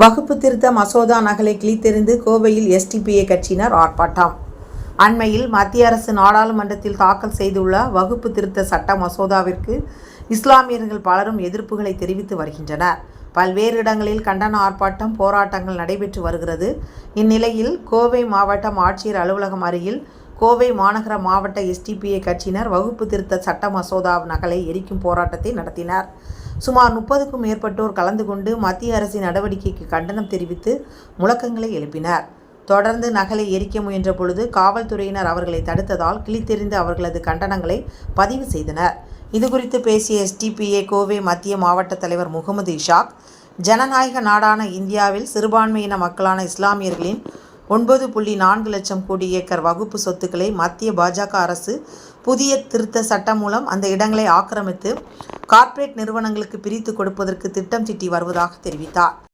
வகுப்பு திருத்த மசோதா நகலை கிழித்தெறிந்து கோவையில் எஸ்டிபிஐ கட்சியினர் ஆர்ப்பாட்டம். அண்மையில் மத்திய அரசு நாடாளுமன்றத்தில் தாக்கல் செய்துள்ள வகுப்பு திருத்த சட்ட மசோதாவிற்கு இஸ்லாமியர்கள் பலரும் எதிர்ப்புகளை தெரிவித்து வருகின்றனர். பல்வேறு இடங்களில் கண்டன ஆர்ப்பாட்டம் போராட்டங்கள் நடைபெற்று வருகிறது. இந்நிலையில் கோவை மாவட்டம் ஆட்சியர் அலுவலகம் அருகில் கோவை மாநகர மாவட்ட எஸ்டிபிஐ கட்சியினர் வகுப்பு திருத்த சட்ட மசோதா நகலை எரிக்கும் போராட்டத்தை நடத்தினர். சுமார் முப்பதுக்கும் மேற்பட்டோர் கலந்து கொண்டு மத்திய அரசின் நடவடிக்கைக்கு கண்டனம் தெரிவித்து முழக்கங்களை எழுப்பினர். தொடர்ந்து நகலை எரிக்க முயன்ற பொழுது காவல்துறையினர் அவர்களை தடுத்ததால் கிழித்தெறிந்து அவர்களது கண்டனங்களை பதிவு செய்தனர். இதுகுறித்து பேசிய எஸ்டிபிஏ கோவை மத்திய மாவட்ட தலைவர் முகமது இஷாக் ஜனநாயக நாடான இந்தியாவில் சிறுபான்மையின மக்களான இஸ்லாமியர்களின் ஒன்பது புள்ளி நான்கு லட்சம் கோடி ஏக்கர் வகுப்பு சொத்துக்களை மத்திய பாஜக அரசு புதிய திருத்த சட்டம் மூலம் அந்த இடங்களை ஆக்கிரமித்து கார்ப்பரேட் நிறுவனங்களுக்கு பிரித்து கொடுப்பதற்கு திட்டம் தீட்டி வருவதாக தெரிவித்தார்.